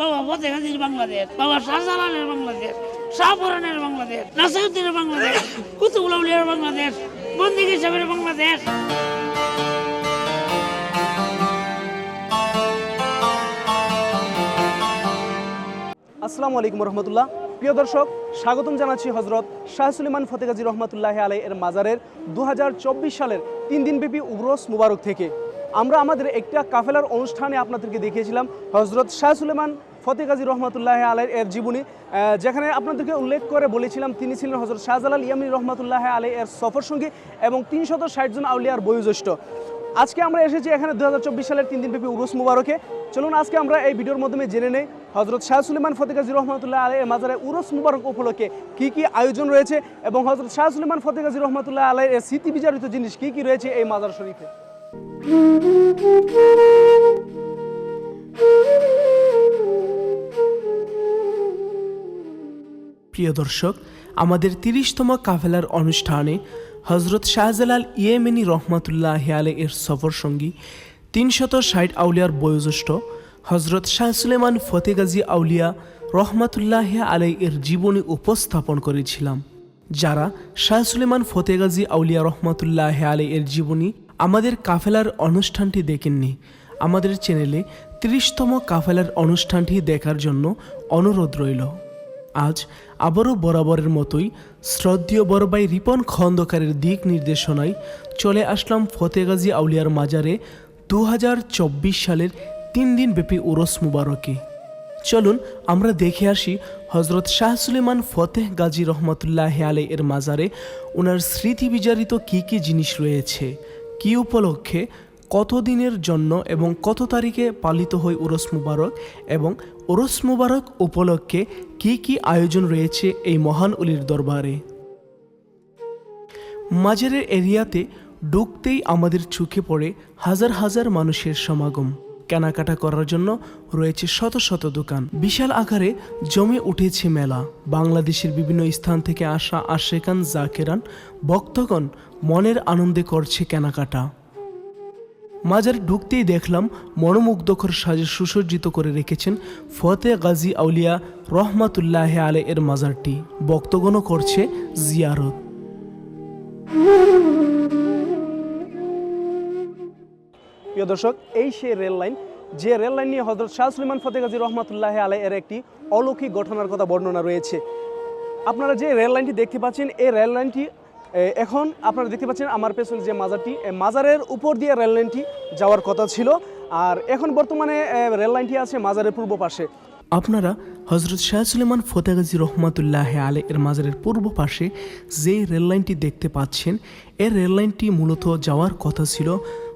বাবা ফতে গাজীর বাংলাদেশ, বাবা শাহজালালের বাংলাদেশ, শাহপুরানের বাংলাদেশ, নাসিরুদ্দিনের বাংলাদেশ, কুতুবুল বাংলাদেশ বন্দিগি সাহেবের বাংলাদেশ। আসসালামু আলাইকুম রহমতুল্লাহ। প্রিয় দর্শক, স্বাগতম জানাচ্ছি হজরত শাহ সুলেমান ফতেগাজী রহমতুল্লাহ আলাই এর মাজারের দু হাজার চব্বিশ সালের তিন দিনব্যাপী উবরস মুবারক থেকে। আমরা আমাদের একটা কাফেলার অনুষ্ঠানে আপনাদেরকে দেখিয়েছিলাম হজরত শাহ সুলেমান ফতেগাজী রহমতুল্লাহ আলাই এর জীবনী যেখানে আপনাদেরকে উল্লেখ করে বলেছিলাম তিনি ছিলেন হজরত শাহজালাল ইয়ামিন রহমতুল্লাহ আলাই এর সফর সঙ্গী এবং তিনশত ষাট জন আউলিয়ার বয়োজ্যেষ্ঠ। আজকে আমরা এসেছি এখানে দু হাজার চব্বিশ সালের তিন দিনব্যাপী উরুস মুবারকে। চলুন আজকে আমরা এই ভিডিওর মাধ্যমে জেনে নেই হজরত শাহ সুলেমান ফতেগাজী রহমতুল্লাহ আলাই মাজারে উরুস মুবারক উপলক্ষে কি কি আয়োজন রয়েছে এবং হজরত শাহ সুলেমান ফতেগাজী রহমতুল্লাহ আলাই এর স্মৃতি বিচারিত জিনিস কি কি রয়েছে এই মাজার শরীফে? প্রিয় দর্শক, আমাদের তিরিশতম কাফেলার অনুষ্ঠানে হজরত শাহজালাল ইয়েমেনি রহমাতুল্লাহ আলে এর সফর সঙ্গী তিনশত ষাট আউলিয়ার বয়োজ্যেষ্ঠ হজরত শাহ সুলেমান ফতেগাজী আউলিয়া রহমাতুল্লাহ আলাই এর জীবনী উপস্থাপন করেছিলাম, যারা শাহ সুলেমান ফতেগাজী আউলিয়া রহমাতুল্লাহ আলাই এর জীবনী আমাদের কাফেলার অনুষ্ঠানটি দেখেননি। আমাদের চ্যানেলে তিরিশতম কাফেলার অনুষ্ঠানটি দেখার জন্য অনুরোধ রইল। আজ আবারও বরাবরের মতোই শ্রদ্ধীয় বড়বাই রিপন খন্দকারের দিক নির্দেশনায় চলে আসলাম ফতেগাজী আউলিয়ার মাজারে দু হাজার চব্বিশ সালের তিন দিন ব্যাপী উরস মুবারকে। চলুন আমরা দেখে আসি হজরত শাহ সুলেমান ফতেহ গাজী রহমতুল্লাহ আলে এর মাজারে ওনার স্মৃতি বিজারিত কী কী জিনিস রয়েছে, কী উপলক্ষে কত দিনের জন্য এবং কত তারিখে পালিত হয় উরস মুবারক এবং উরস মুবারক উপলক্ষে কি কি আয়োজন রয়েছে এই মহান উলির দরবারে? মাজারের এরিয়াতে ঢুকতেই আমাদের চোখে পড়ে হাজার হাজার মানুষের সমাগম। কেনাকাটা করার জন্য রয়েছে শত শত দোকান। বিশাল আকারে জমে উঠেছে মেলা। বাংলাদেশের বিভিন্ন স্থান থেকে আসা আশেকান জাকেরান ভক্তগণ মনের আনন্দে করছে কেনাকাটা। মাজারে ঢুকতেই দেখলাম মনোমুগ্ধকর সাজে সুসজ্জিত করে রেখেছেন ফতে গাজী আউলিয়া রহমাতুল্লাহ আলে এর মাজারটি। বক্তগণও করছে জিয়ারত। প্রিয় দর্শক, এই সেই রেল লাইন, যে রেল লাইন নিয়ে হজরত শাহ সুলেমান ফতেগাজী রহমতুল্লাহ আলে এর একটি অলৌকিক ঘটনার কথা বর্ণনা রয়েছে। আপনারা যে রেল লাইনটি দেখতে পাচ্ছেন, এই রেল লাইনটি এখন আপনারা দেখতে পাচ্ছেন আমার পেছনে যে মাজারটি মাজারের উপর দিয়ে রেল লাইনটি যাওয়ার কথা ছিল। আর এখন বর্তমানে রেল লাইনটি আছে মাজারের পূর্ব পাশে। আপনারা হজরত শাহ সুলেমান ফতেগাজী রহমাতুল্লাহ আলে এর মাজারের পূর্ব পাশে যে রেললাইনটি দেখতে পাচ্ছেন এর রেললাইনটি মূলত যাওয়ার কথা ছিল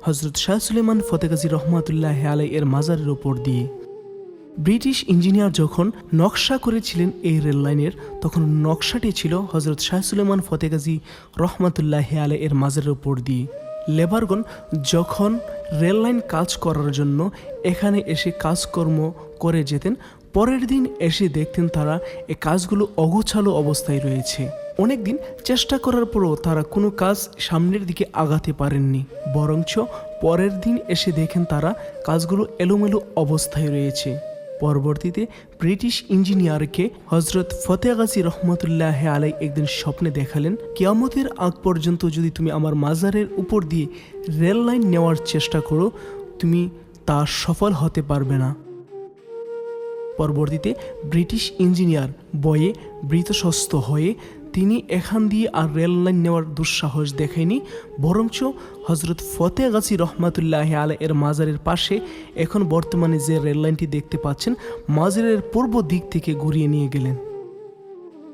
হজরত শাহ সুলেমান ফতেগাজী রহমাতুল্লাহ আলে এর মাজারের ওপর দিয়ে। ব্রিটিশ ইঞ্জিনিয়ার যখন নকশা করেছিলেন এই রেললাইনের, তখন নকশাটি ছিল হজরত শাহ সুলেমান ফতেগাজী রহমাতুল্লাহ আলে এর মাজারের উপর দিয়ে। লেবারগণ যখন রেললাইন কাজ করার জন্য এখানে এসে কাজকর্ম করে যেতেন, পরের দিন এসে দেখতেন তারা এ কাজগুলো অগোছালো অবস্থায় রয়েছে। অনেকদিন চেষ্টা করার পরও তারা কোনো কাজ সামনের দিকে আগাতে পারেননি, বরঞ্চ পরের দিন এসে দেখেন তারা কাজগুলো এলোমেলো অবস্থায় রয়েছে। পরবর্তীতে ব্রিটিশ ইঞ্জিনিয়ারকে হজরত ফতে গাজী রহমতুল্লাহ আলাই একদিন স্বপ্নে দেখালেন, কিয়ামতের আগ পর্যন্ত যদি তুমি আমার মাজারের উপর দিয়ে রেল লাইন নেওয়ার চেষ্টা করো, তুমি তা সফল হতে পারবে না। পরবর্তীতে ব্রিটিশ ইঞ্জিনিয়ার বয়ে বৃতস্বস্ত হয়ে তিনি এখান দিয়ে আর রেল লাইন নেওয়ার দুঃসাহস দেখেনি, বরঞ্চ হজরত ফতে গাছি রহমাতুল্লাহ আলা এর মাজারের পাশে এখন বর্তমানে যে রেল লাইনটি দেখতে পাচ্ছেন, মাজারের পূর্ব দিক থেকে ঘুরিয়ে নিয়ে গেলেন।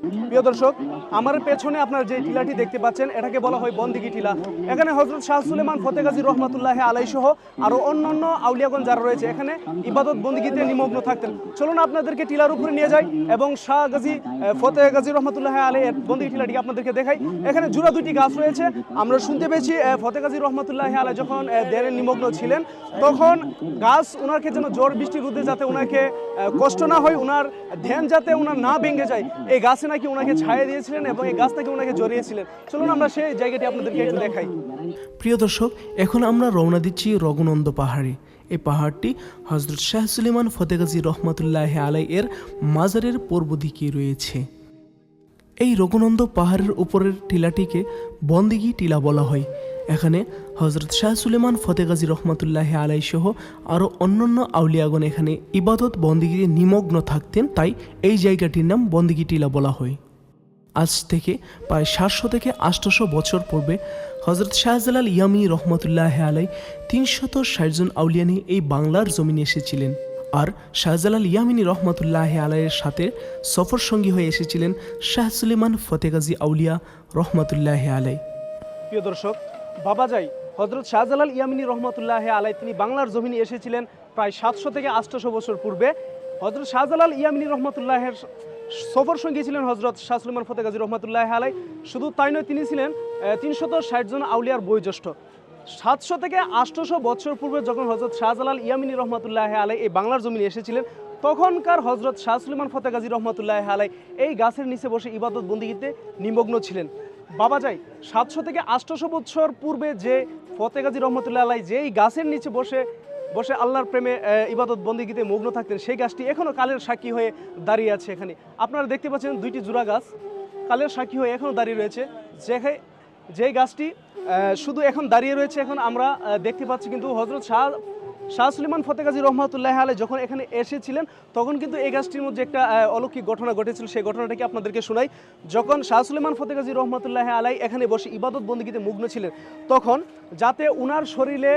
প্রিয় দর্শক, আমার পেছনে আপনার যে টিলাটি দেখতে পাচ্ছেন, এটাকে বলা হয় বন্দিগি টিলা। এখানে হজরত শাহ সুলেমান ফতেগাজী রহমাতুল্লাহ আলাই সহ আরও অন্যান্য আউলিয়াগণ যারা রয়েছে, এখানে ইবাদত বন্দিগিতে নিমগ্ন থাকতেন। চলুন আপনাদেরকে টিলার উপরে নিয়ে যাই এবং শাহ গাজী ফতে গাজী রহমাতুল্লাহ আলাই বন্দিগি টিলাটি আপনাদেরকে দেখাই। এখানে জোড়া দুটি গাছ রয়েছে, আমরা শুনতে পেয়েছি ফতে গাজী রহমাতুল্লাহ আলাই যখন দেড়ে নিমগ্ন ছিলেন, তখন গাছ ওনাকে যেন জ্বর বৃষ্টি রোদে যাতে ওনাকে কষ্ট না হয় ওনার ধ্যান যাতে ওনার না ভেঙে যায়, এই গাছে নাকি ওনাকে ছায়া দিয়েছিলেন এবং এই গাছ নাকি ওনাকে জড়িয়েছিলেন? চলুন আমরা সেই জায়গাটি আপনাদেরকে একটু দেখাই। প্রিয় দর্শক, এখন আমরা রওনা দিচ্ছি রঘুনন্দ পাহাড়ে। এই পাহাড়টি হজরত শাহ সুলেমান ফতেগাজী রহমতুল্লাহ আলাই এর মাজারের পূর্ব দিকে রয়েছে। এই রঘুনন্দ পাহাড়ের উপরের টিলাটিকে বন্দিগি টিলা বলা হয়। এখানে হজরত শাহ সুলেমান ফতেগাজী রহমতুল্লাহ আলাই সহ আরও অন্যান্য আউলিয়াগণ এখানে ইবাদত বন্দিগিতে নিমগ্ন থাকতেন, তাই এই জায়গাটির নাম বন্দিগি টিলা বলা হয়। আজ থেকে প্রায় সাতশো থেকে আটশোশো বছর পূর্বে হজরত শাহজালাল ইয়ামি রহমতুল্লাহ আলাই তিনশত ষাটজন আউলিয়া নিয়ে এই বাংলার জমিনে এসেছিলেন। আর শাহজালাল ইয়ামিনী রহমতুল্লাহ আলাইয়ের সাথে সফর সঙ্গী হয়ে এসেছিলেন শাহ সুলেমান ফতেগাজী আউলিয়া রহমতুল্লাহ আলাই প্রিয় দর্শক বাবাজাই হজরত শাহজালাল ইয়ামিনী রহমতুল্লাহ আলাই তিনি বাংলার জমিনে এসেছিলেন প্রায় সাতশো থেকে আটশোশো বছর পূর্বে। হজরত শাহজালাল ইয়ামিনী রহমতুল্লাহের সফর সঙ্গী ছিলেন হজরত শাহ সুলেমান ফতেগাজী রহমতুল্লাহ আলাই শুধু তাই নয়, তিনি ছিলেন তিনশত ষাট জন আউলিয়ার বয়োজ্যেষ্ঠ। সাতশো থেকে আটশোশো বছর পূর্বে যখন হজরত শাহজালাল ইয়ামিনী রহমতুল্লাহ আলাই এই বাংলার জমিনে এসেছিলেন, তখনকার হজরত শাহ সুলেমান ফতেগাজী রহমতুল্লাহ আলাই এই গাছের নিচে বসে ইবাদত বন্দিগিতে নিমগ্ন ছিলেন। বাবা যাই, সাতশো থেকে আটশোশো বছর পূর্বে যে ফতেগাজী রহমতুল্লাহ আলাই যেই গাছের নিচে বসে বসে আল্লাহর প্রেমে ইবাদত বন্দিগিতে মগ্ন থাকতেন, সেই গাছটি এখনও কালের সাক্ষী হয়ে দাঁড়িয়ে আছে এখানে। আপনারা দেখতে পাচ্ছেন দুইটি জোড়া গাছ কালের সাক্ষী হয়ে এখনও দাঁড়িয়ে রয়েছে। যেখানে, যেই গাছটি শুধু এখন দাঁড়িয়ে রয়েছে, এখন আমরা দেখতে পাচ্ছি কিন্তু হজরত শাহ শাহ সুলিমান ফতেগাজী রহমতুল্লাহ আলাই যখন এখানে এসেছিলেন, তখন কিন্তু এই গাছটির মধ্যে একটা অলৌকিক ঘটনা ঘটেছিল। সেই ঘটনাটাকে আপনাদেরকে শোনাই। যখন শাহ সুলিমান ফতেগাজী রহমতুল্লাহ আলাই এখানে বসে ইবাদত বন্দিগিতে মুগ্ন ছিলেন, তখন যাতে উনার শরীরে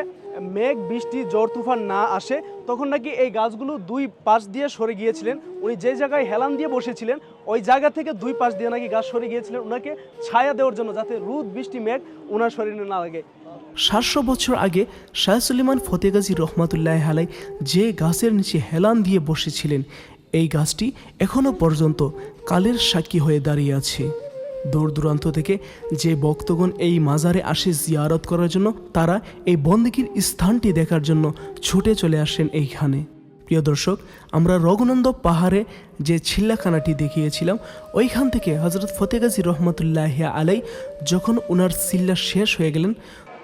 মেঘ, বৃষ্টি, জ্বর, তুফান না আসে, তখন নাকি এই গাছগুলো দুই পাশ দিয়ে সরে গিয়েছিলেন। উনি যে জায়গায় হেলান দিয়ে বসেছিলেন, ওই জায়গা থেকে দুই পাশ দিয়ে নাকি গাছ সরে গিয়েছিলেন। ওনাকে ছায়া দেওয়ার জন্য যাতে রোদ, বৃষ্টি, মেঘ ওনার শরীরে না লাগে। সাতশো বছর আগে শাহ সুলেমান ফতেগাজী রহমতুল্লাহ হালাই যে গাছের নিচে হেলান দিয়ে বসেছিলেন, এই গাছটি এখনও পর্যন্ত কালের সাক্ষী হয়ে দাঁড়িয়ে আছে। দূর দূরান্ত থেকে যে ভক্তগণ এই মাজারে আসে জিয়ারত করার জন্য, তারা এই বন্দিকির স্থানটি দেখার জন্য ছুটে চলে আসেন এইখানে। প্রিয় দর্শক, আমরা রঘুনন্দ পাহাড়ে যে ছিল্লাখানাটি দেখিয়েছিলাম, ওইখান থেকে হজরত ফতেগাজী রহমতুল্লাহ আলাই যখন ওনার সিল্লা শেষ হয়ে গেলেন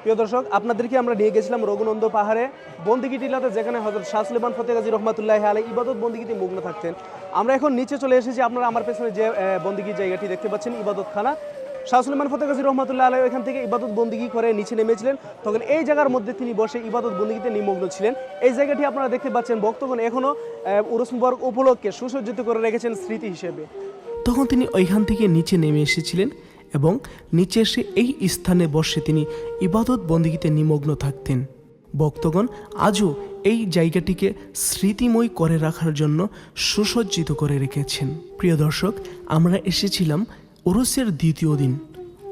প্রিয় দর্শক আপনাদেরকে আমরা নিয়ে গেছিলাম রঘুনন্দ পাহাড়ে। বন্দিগি টিলাতে যেখানে হজরত শাহ সুলেমান ফতেগাজী রহমতুল্লাহ আলাই ইবাদত বন্দিগিতে মুগ্ন থাকতেন। আমরা এখন নিচে চলে এসেছি আপনারা আমার পেছনে যে আহ, বন্দিগি জায়গাটি দেখতে পাচ্ছেন ইবাদত খানা শাহ সুলেমান ফতেগাজী রহমতুল্লাহ আলাই এখান থেকে ইবাদত বন্দিগি করে নিচে নেমেছিলেন। তখন এই জায়গার মধ্যে তিনি বসে ইবাদত বন্দিগিতে নিমগ্ন ছিলেন। এই জায়গাটি আপনারা দেখতে পাচ্ছেন ভক্তগণ এখনও উরস মুবারক উপলক্ষে সুসজ্জিত করে রেখেছেন স্মৃতি হিসেবে। তখন তিনি ওইখান থেকে নিচে নেমে এসেছিলেন। এবং নিচে এসে এই স্থানে বসে তিনি ইবাদত বন্দীতে নিমগ্ন থাকতেন। ভক্তগণ আজও এই জায়গাটিকে স্মৃতিময় করে রাখার জন্য সুসজ্জিত করে রেখেছেন। প্রিয় দর্শক, আমরা এসেছিলাম ওরসের দ্বিতীয় দিন।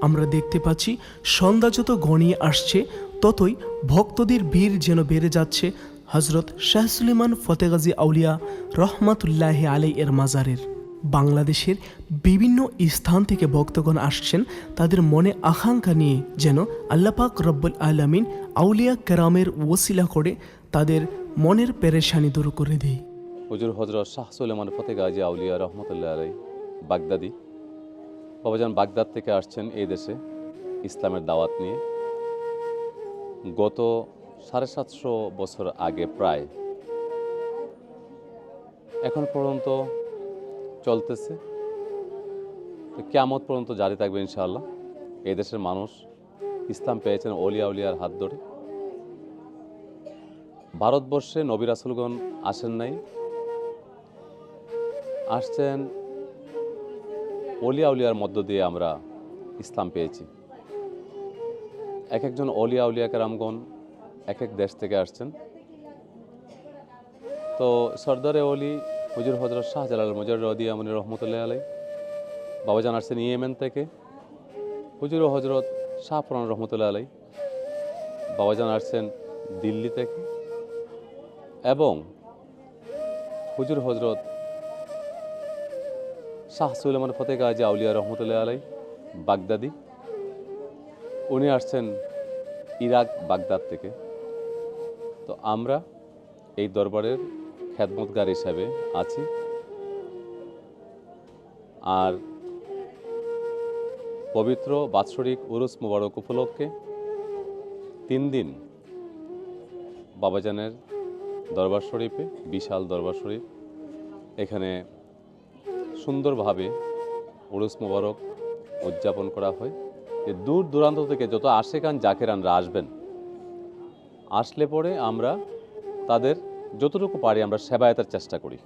আমরা দেখতে পাচ্ছি, সন্ধ্যা যত গণিয়ে আসছে, ততই ভক্তদের ভিড় যেন বেড়ে যাচ্ছে হজরত শাহ সুলেমান ফতেগাজী আউলিয়া রহমাতুল্লাহ আলাই এর মাজারের। বাংলাদেশের বিভিন্ন স্থান থেকে ভক্তগণ আসছেন, তাদের মনে আকাঙ্ক্ষা নিয়ে যেন আল্লাপাক রব্বুল আলামিন আউলিয়া কেরামের ওসিলা করে তাদের মনের পেরেশানি দূর করে দেয়। হুজুর হজরত শাহ সুলেমান ফতে গাজী আউলিয়া রহমতুল্লাহ আলাই বাগদাদি। বাবাজান বাগদাদ থেকে আসছেন এই দেশে ইসলামের দাওয়াত নিয়ে। গত সাড়ে সাতশো বছর আগে প্রায় এখন পর্যন্ত চলতেছে। তো কেয়ামত পর্যন্ত জারি থাকবে ইনশাআল্লাহ। এই দেশের মানুষ ইসলাম পেয়েছেন অলিয়া উলিয়ার হাত ধরে। ভারতবর্ষে নবী রাসুলগণ আসেন নাই। আসছেন অলিয়া উলিয়ার মধ্য দিয়ে আমরা ইসলাম পেয়েছি। এক একজন অলিয়া উলিয়া কেরামগণ এক এক দেশ থেকে আসছেন। তো সর্দারে অলি হুজুর হজরত শাহজালাল মুজর রদি আমনি রহমতুল্লাহ আলাই বাবাজান আসছেন ইয়েমেন থেকে। হুজুর হজরত শাহপুরান রহমতুল্লাহ আলাই বাবাজান আসছেন দিল্লি থেকে। এবং হুজুর হজরত শাহ সুলেমান ফতে গাজী আউলিয়া রহমতুল্লাহ আলাই বাগদাদি। উনি আসছেন ইরাক, বাগদাদ থেকে। তো আমরা এই দরবারের খ্যাতমতগার হিসাবে আছি। আর পবিত্র, বাৎসরিক উরুস মুবারক উপলক্ষে তিন দিন বাবাজানের দরবার শরীফে, বিশাল দরবার শরীফ, এখানে সুন্দরভাবে উরুস মোবারক উদযাপন করা হয়। যে দূর দূরান্ত থেকে যত আশেকান জাকেরানরা আসবেন, আসলে পরে আমরা তাদের যতটুকু পারি আমরা সেবায়তার চেষ্টা করি।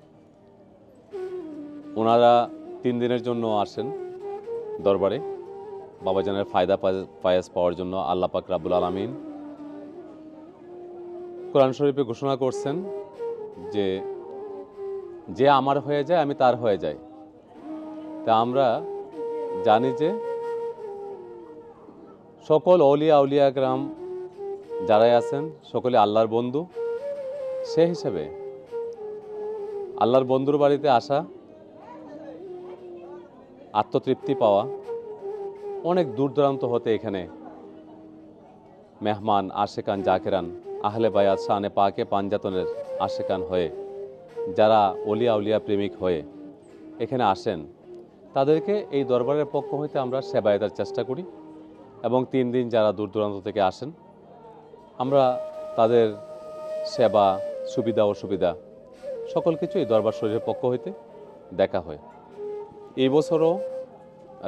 ওনারা তিন দিনের জন্য আসেন দরবারে। বাবাজানের ফায়দা পায়- পায়াস পাওয়ার জন্য আল্লাহ পাক রাব্বুল আলমিন কোরআন শরীফে ঘোষণা করছেন যে যে আমার হয়ে যায়, আমি তার হয়ে যাই। তা আমরা জানি যে, সকল অলিয়া উলিয়া গ্রাম যারাই আছেন, সকলে আল্লাহর বন্ধু। সে হিসেবে আল্লাহর বন্ধুর বাড়িতে আসা, আত্মতৃপ্তি পাওয়া অনেক দূর দূরান্ত হতে এখানে মেহমান, আশেকান, জাকেরান, আহলে বায়াত, শানে পাকে পাঞ্জাতনের আশেকান হয়ে, যারা অলিয়া উলিয়া প্রেমিক হয়ে এখানে আসেন, তাদেরকে এই দরবারের পক্ষ হইতে আমরা সেবায়তার চেষ্টা করি এবং তিন দিন যারা দূর দূরান্ত থেকে আসেন, আমরা তাদের সেবা সুবিধা, অসুবিধা, সকল কিছু এই দরবার শরীরের পক্ষ হইতে দেখা হয়। এই বছরও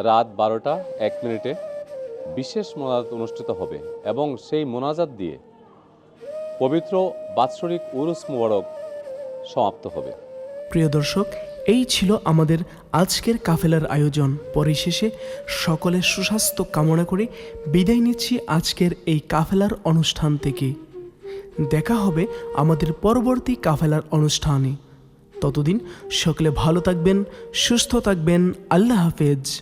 রাত বারোটা এক মিনিটে বিশেষ মোনাজাত অনুষ্ঠিত হবে এবং সেই মোনাজাত দিয়ে পবিত্র বাৎসরিক উরুস মুবারক সমাপ্ত হবে। প্রিয় দর্শক, এই ছিল আমাদের আজকের কাফেলার আয়োজন। পরিশেষে সকলের সুস্বাস্থ্য কামনা করে বিদায় নিচ্ছি আজকের এই কাফেলার অনুষ্ঠান থেকে। দেখা হবে আমাদের পরবর্তী কাফেলার অনুষ্ঠানে। ততদিন সকলে ভালো থাকবেন সুস্থ থাকবেন। আল্লাহ হাফেজ।